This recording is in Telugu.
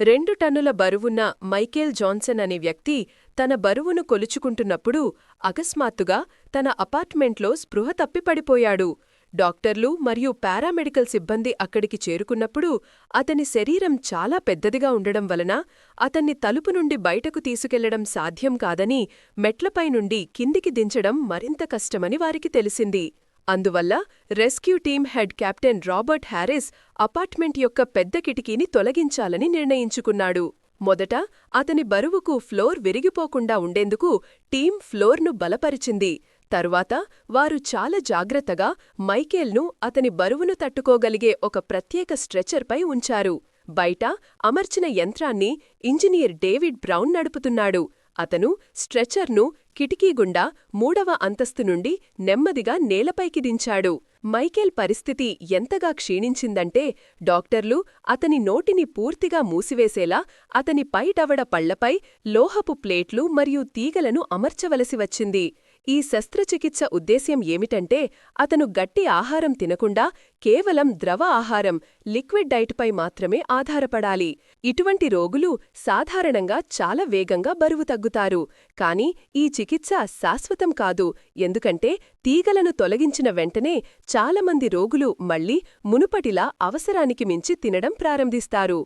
రెండు టన్నుల బరువున్న మైకేల్ జాన్సన్ అనే వ్యక్తి తన బరువును కొలుచుకుంటున్నప్పుడు అకస్మాత్తుగా తన అపార్ట్మెంట్లో స్పృహ తప్పి పడిపోయాడు డాక్టర్లు మరియు పారామెడికల్ సిబ్బంది అక్కడికి చేరుకున్నప్పుడు అతని శరీరం చాలా పెద్దదిగా ఉండడం వలన అతన్ని తలుపు నుండి బయటకు తీసుకెళ్ళడం సాధ్యం కాదని మెట్లపై నుండి కిందికి దించడం మరింత కష్టమని వారికి తెలిసింది. అందువల్ల rescue team head captain Robert Harris apartment యొక్క పెద్ద కిటికీని తొలగించాలని నిర్ణయించుకున్నాడు. మొదట అతని బరువుకు ఫ్లోర్ విరిగిపోకుండా ఉండేందుకు టీం ఫ్లోర్ను బలపరిచింది. తరువాత వారు చాలా జాగ్రత్తగా మైకేల్ను అతని బరువును తట్టుకోగలిగే ఒక ప్రత్యేక స్ట్రెచర్పై ఉంచారు. బయట అమర్చిన యంత్రాన్ని ఇంజనీర్ డేవిడ్ బ్రౌన్ నడుపుతున్నాడు. అతను స్ట్రెచర్ను కిటికీ గుండా మూడవ అంతస్తు నుండి నెమ్మదిగా నేలపైకి దించాడు. మైకేల్ పరిస్థితి ఎంతగా క్షీణించిందంటే డాక్టర్లు అతని నోటిని పూర్తిగా మూసివేసేలా అతని పైటవడ పళ్ళపై లోహపు ప్లేట్లు మరియు తీగలను అమర్చవలసి వచ్చింది. ఈ శస్త్రచికిత్స ఉద్దేశ్యం ఏమిటంటే అతను గట్టి ఆహారం తినకుండా కేవలం ద్రవ ఆహారం లిక్విడ్ డైట్పై మాత్రమే ఆధారపడాలి. ఇటువంటి రోగులు సాధారణంగా చాలా వేగంగా బరువు తగ్గుతారు. కానీ ఈ చికిత్స శాశ్వతం కాదు. ఎందుకంటే తీగలను తొలగించిన వెంటనే చాలామంది రోగులు మళ్ళీ మునుపటిలా అవసరానికి మించి తినడం ప్రారంభిస్తారు.